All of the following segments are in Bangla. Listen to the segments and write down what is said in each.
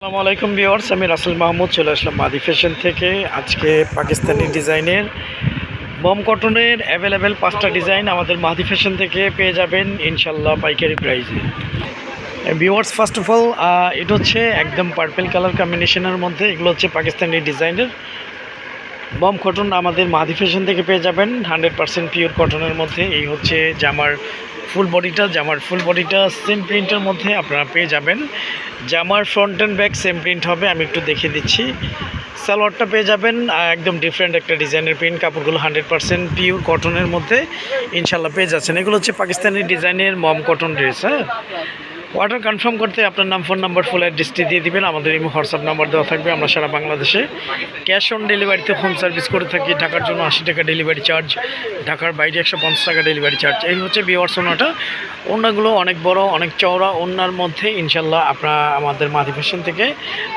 আসসালামু আলাইকুম ভিউয়ার্স, আমি রাসেল মাহমুদ, চলে আসলাম মাদি ফ্যাশন থেকে। আজকে পাকিস্তানি ডিজাইনের বম কটনের অ্যাভেলেবেল পাঁচটা ডিজাইন আমাদের মাদি ফ্যাশন থেকে পেয়ে যাবেন ইনশাল্লাহ পাইকারি প্রাইসে। ভিউয়ার্স ফার্স্ট অফ অল এটা হচ্ছে একদম পার্পেল কালার কম্বিনেশনের মধ্যে, এগুলো হচ্ছে পাকিস্তানি ডিজাইনের বম কটন আমাদের মাদি ফ্যাশন থেকে পেয়ে যাবেন হান্ড্রেড পার্সেন্ট পিওর কটনের মধ্যে। এই হচ্ছে জামার ফুল বডিটা, জামার ফুল বডিটা সেম প্রিন্টের মধ্যে আপনারা পেয়ে যাবেন। জামার front and back same print হবে, আমি একটু দেখিয়ে দিচ্ছি। সালোয়ারটা পেয়ে যাবেন একদম ডিফারেন্ট একটা ডিজাইনের প্রিন্ট কাপড়গুলো হান্ড্রেড পারসেন্ট পিওর কটনের মধ্যে। ইনশাল্লাহ পেয়ে যাচ্ছেন। এগুলো হচ্ছে পাকিস্তানি ডিজাইনের মম কটন ড্রেস হ্যাঁ? অর্ডার কনফার্ম করতে আপনার নাম ফোন নাম্বার ফুল অ্যাড্রেসটি দিয়ে দিবেন। আমাদের এই হোয়াটসঅ্যাপ নাম্বার দেওয়া থাকবে। আমরা সারা বাংলাদেশে ক্যাশ অন ডেলিভারিতে হোম সার্ভিস করে থাকি। ঢাকার জন্য আশি টাকা ডেলিভারি চার্জ ঢাকার বাইরে একশো পঞ্চাশ টাকা ডেলিভারি চার্জ এই হচ্ছে বিওয়ার্স ওনাটা ওনাগুলো অনেক বড়, অনেক চওড়া। ওনার মধ্যে ইনশাল্লাহ আপনারা আমাদের মাদি ফ্যাশন থেকে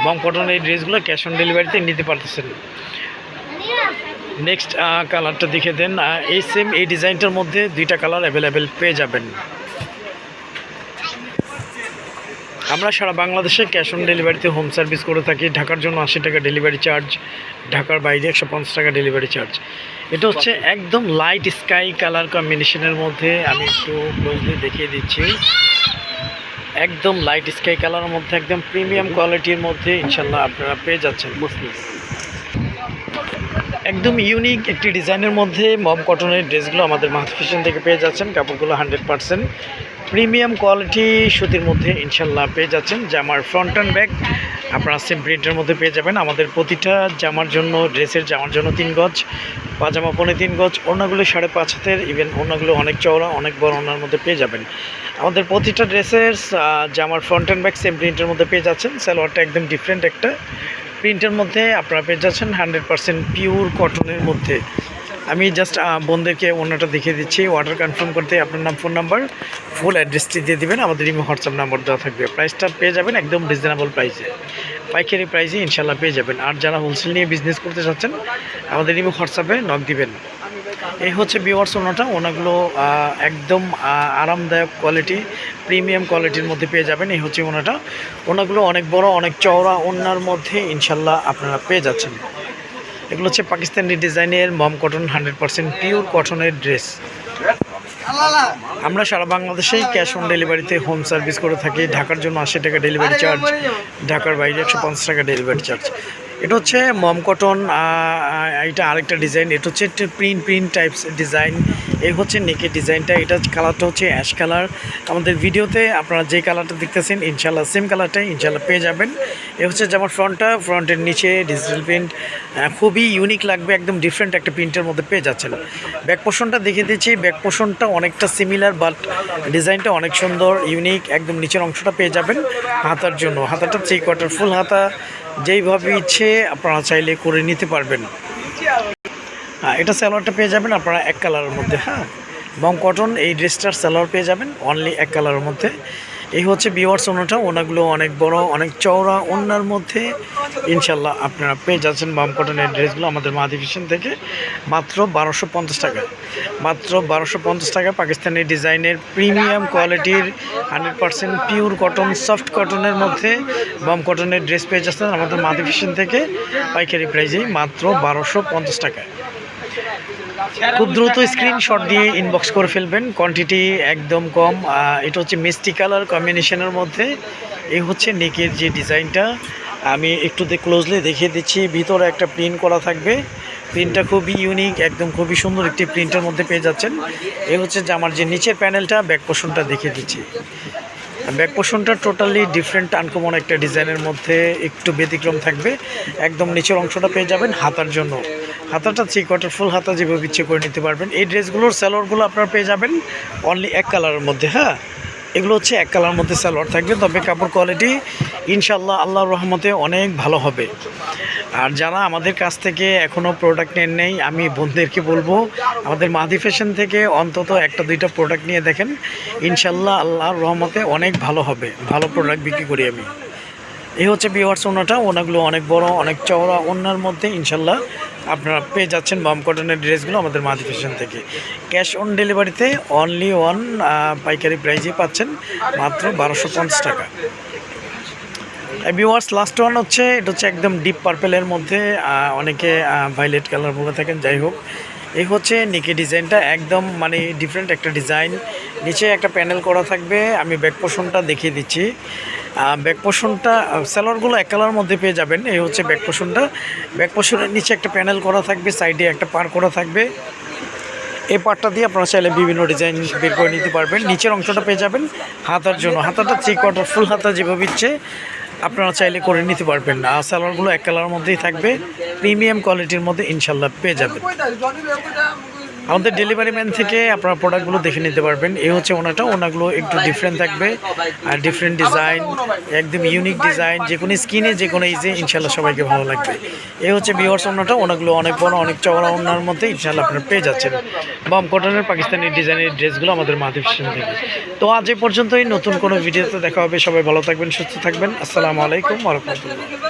বম কটনের এই ড্রেসগুলো ক্যাশ অন ডেলিভারিতে নিতে পারতেছেন। নেক্সট কালারটা দেখে দেন। এই সেম এই ডিজাইনটার মধ্যে দুইটা কালার অ্যাভেলেবেল পেয়ে যাবেন। আমরা সারা বাংলাদেশে ক্যাশ অন ডেলিভারিতে হোম সার্ভিস করে থাকি। ঢাকার জন্য আশি টাকা ডেলিভারি চার্জ ঢাকার বাইরে একশো পঞ্চাশ টাকা ডেলিভারি চার্জ এটা হচ্ছে একদম লাইট স্কাই কালার কম্বিনেশনের মধ্যে আমি একটু ক্লোজলি দেখিয়ে দিচ্ছি। একদম লাইট স্কাই কালারের মধ্যে, একদম প্রিমিয়াম কোয়ালিটির মধ্যে ইনশাল্লাহ আপনারা পেয়ে যাচ্ছেন। একদম ইউনিক একটি ডিজাইনের মধ্যে মম কটনের ড্রেসগুলো আমাদের মাহাত ফ্যাশন থেকে পেয়ে যাচ্ছেন। কাপড়গুলো হান্ড্রেড পারসেন্ট প্রিমিয়াম কোয়ালিটি সুতির মধ্যে ইনশাল্লাহ পেয়ে যাচ্ছেন জামার ফ্রন্ট অ্যান্ড ব্যাক আপনারা সেম প্রিন্টের মধ্যে পেয়ে যাবেন। আমাদের প্রতিটা জামার জন্য, ড্রেসের জামার জন্য তিন গজ, পাজামা পনে তিন গজ, ওড়নাগুলো সাড়ে পাঁচ হাতের ইভেন ওড়নাগুলো অনেক চওড়া, অনেক বড় ওড়নার মধ্যে পেয়ে যাবেন। আমাদের প্রতিটা ড্রেসের জামার ফ্রন্ট অ্যান্ড ব্যাক সেম প্রিন্টের মধ্যে পেয়ে যাচ্ছেন। সালোয়ারটা একদম ডিফারেন্ট একটা। প্রিন্টের মধ্যে আপনারা পেয়ে যাচ্ছেন হান্ড্রেড পার্সেন্ট পিওর কটনের মধ্যে। আমি জাস্ট বোনদেরকে অন্যটা দেখিয়ে দিচ্ছি। অর্ডার কনফার্ম করতে আপনার নাম ফোন নাম্বার ফুল অ্যাড্রেসটি দিয়ে দেবেন। আমাদের ইমো হোয়াটসঅ্যাপ নাম্বার দেওয়া থাকবে। প্রাইসটা পেয়ে যাবেন একদম রিজনেবল প্রাইসে পাইকারি প্রাইসে ইনশাল্লাহ পেয়ে যাবেন। আর যারা হোলসেল নিয়ে বিজনেস করতে চাচ্ছেন, আমাদের ইমো হোয়াটসঅ্যাপে নক দিবেন। এই হচ্ছে বিওয়ার্স ওনাটা ওনাগুলো একদম আরামদায়ক কোয়ালিটি প্রিমিয়াম কোয়ালিটির মধ্যে পেয়ে যাবেন। এই হচ্ছে ওনাটা ওনাগুলো অনেক বড়, অনেক চওড়া ওনার মধ্যে ইনশাল্লাহ আপনারা পেয়ে যাচ্ছেন। এগুলো হচ্ছে পাকিস্তানি ডিজাইনের মম কটন হান্ড্রেড পারসেন্ট পিওর কটনের ড্রেস। আমরা সারা বাংলাদেশেই ক্যাশ অন ডেলিভারিতে হোম সার্ভিস করে থাকি। ঢাকার জন্য আশি টাকা ডেলিভারি চার্জ ঢাকার বাইরে একশো পঞ্চাশ টাকা ডেলিভারি চার্জ। এটা হচ্ছে মম কটন এটা আরেকটা ডিজাইন এটা হচ্ছে প্রিন্ট প্রিন্ট টাইপস ডিজাইন এই হচ্ছে নেকের ডিজাইনটা এটা কালারটা হচ্ছে অ্যাশ কালার আমাদের ভিডিওতে আপনারা যে কালারটা দেখতেছেন ইনশাল্লাহ সেম কালারটাই ইনশাল্লাহ পেয়ে যাবেন। এ হচ্ছে যেমন ফ্রন্টটা ফ্রন্টের নিচে ডিজিটাল প্রিন্ট খুবই ইউনিক লাগবে, একদম ডিফারেন্ট একটা প্রিন্টের মধ্যে পেয়ে যাচ্ছেন। ব্যাক পোষণটা দেখে দিচ্ছি ব্যাক পোষণটা অনেকটা সিমিলার বাট ডিজাইনটা অনেক সুন্দর ইউনিক একদম নিচের অংশটা পেয়ে যাবেন হাতার জন্য। হাতাটা থ্রি কোয়ার্টার ফুল হাতা যেইভাবে ইচ্ছে আপনারা চাইলে করে নিতে পারবেন। হ্যাঁ এটা স্যালোয়ারটা পেয়ে যাবেন আপনারা এক কালারের মধ্যে হ্যাঁ? বং কটন এই ড্রেসটার স্যালোয়ার পেয়ে যাবেন অনলি এক কালারের মধ্যে। এই হচ্ছে বিওয়ার্স ওনাটা ওনাগুলো অনেক বড়, অনেক চওড়া, ওনার মধ্যে ইনশাল্লাহ আপনারা পেয়ে যাচ্ছেন বাম কটনের ড্রেসগুলো আমাদের মাদি ফ্যাশন থেকে। মাত্র বারোশো পঞ্চাশ টাকা। মাত্র বারোশো পঞ্চাশ টাকা পাকিস্তানি ডিজাইনের প্রিমিয়াম কোয়ালিটির hundred percent pure cotton soft কটনের মধ্যে বাম কটনের ড্রেস পেয়ে যাচ্ছেন আমাদের মাদি ফ্যাশন থেকে। পাইকারি প্রাইজেই মাত্র বারোশো পঞ্চাশ টাকায় খুব দ্রুত স্ক্রিনশট দিয়ে ইনবক্স করে ফেলবেন। কোয়ান্টিটি একদম কম। এটা হচ্ছে মিষ্টি কালার কম্বিনেশনের মধ্যে। এই হচ্ছে নেকের যে ডিজাইনটা। আমি একটু ক্লোজলি দেখিয়ে দিচ্ছি। ভিতরে একটা প্রিন্ট করা থাকবে। প্রিন্টটা খুবই ইউনিক একদম খুবই সুন্দর একটি প্রিন্টের মধ্যে পেয়ে যাচ্ছেন। এই হচ্ছে যে আমার যে নিচের প্যানেলটা ব্যাক পোর্শনটা দেখিয়ে দিচ্ছি। ব্যাক পোর্শনটা টোটালি ডিফারেন্ট আনকমন একটা ডিজাইনের মধ্যে একটু ব্যতিক্রম থাকবে। একদম নিচের অংশটা পেয়ে যাবেন হাতার জন্য। হাতাটা থ্রি কোয়ার্টার ফুল হাতা যেভাবে ইচ্ছে করে নিতে পারবেন। এই ড্রেসগুলোর স্যালোয়ারগুলো আপনারা পেয়ে যাবেন অনলি এক কালারের মধ্যে হ্যাঁ? এগুলো হচ্ছে এক কালার মধ্যে সালোয়ার থাকবে, তবে কাপড় কোয়ালিটি ইনশাল্লাহ আল্লাহর রহমতে অনেক ভালো হবে। আর যারা আমাদের কাছ থেকে এখনও প্রোডাক্ট নেন নেই, আমি বন্ধুদেরকে বলব, আমাদের মাদি ফ্যাশন থেকে অন্তত একটা দুইটা প্রোডাক্ট নিয়ে দেখেন। ইনশাল্লাহ আল্লাহর রহমতে অনেক ভালো হবে, ভালো প্রোডাক্ট বিক্রি করি আমি। এই হচ্ছে বিওয়ার্স ওনাটা। ওনাগুলো অনেক বড়, অনেক চওড়া। ওনার মধ্যে ইনশাল্লাহ আপনারা পেয়ে যাচ্ছেন বাম কটনের ড্রেসগুলো আমাদের মাদি ফ্যাশন থেকে। ক্যাশ অন ডেলিভারিতে অনলি ওয়ান পাইকারি প্রাইজে পাচ্ছেন মাত্র বারোশো টাকা। ভিউয়ার্স লাস্ট ওয়ান হচ্ছে, এটা হচ্ছে একদম ডিপ পার্পেলের মধ্যে অনেকে ভাইলেট কালার বলে থাকেন, যাই হোক। এই হচ্ছে নিকে ডিজাইনটা, একদম মানে ডিফারেন্ট একটা ডিজাইন। নিচে একটা প্যানেল করা থাকবে, আমি ব্যাক পোষণটা দেখিয়ে দিচ্ছি। ব্যাক পোষণটা স্যালোয়ারগুলো এক কালার মধ্যে পেয়ে যাবেন। এই হচ্ছে ব্যাক পোষণটা ব্যাক পোষণের নিচে একটা প্যানেল করা থাকবে, সাইডে একটা পার করা থাকবে। এই পার্টটা দিয়ে আপনারা চাইলে বিভিন্ন ডিজাইন বের করে নিতে পারবেন। নিচের অংশটা পেয়ে যাবেন হাতার জন্য। হাতাটা থ্রি কোয়ার্টার ফুল হাতা যেভাবে ইচ্ছে, আপনারা চাইলে করে নিতে পারবেন। আর সালোয়ারগুলো এক কালার মধ্যেই থাকবে। প্রিমিয়াম কোয়ালিটির মধ্যে ইনশাল্লাহ পেয়ে যাবেন। আমাদের ডেলিভারি ম্যান থেকে আপনারা প্রোডাক্টগুলো দেখে নিতে পারবেন। এই হচ্ছে ওনাটা, ওনাগুলো একটু ডিফারেন্ট থাকবে। আর ডিফারেন্ট ডিজাইন একদম ইউনিক ডিজাইন যে কোনো স্কিনে যে কোনো ইজে ইনশাল্লাহ সবাইকে ভালো লাগবে। এই হচ্ছে বিহার্স ওনাটা, ওনাগুলো অনেক বড়, অনেক চওড়া ওনার মধ্যে ইনশাল্লাহ আপনারা পেয়ে যাচ্ছেন। বাম কটনের পাকিস্তানি ডিজাইনের ড্রেসগুলো আমাদের মাধব থেকে তো আজ এ পর্যন্তই, নতুন কোনো ভিডিওতে দেখা হবে। সবাই ভালো থাকবেন, সুস্থ থাকবেন। আসসালামু আলাইকুম রহমতুল্লাহ।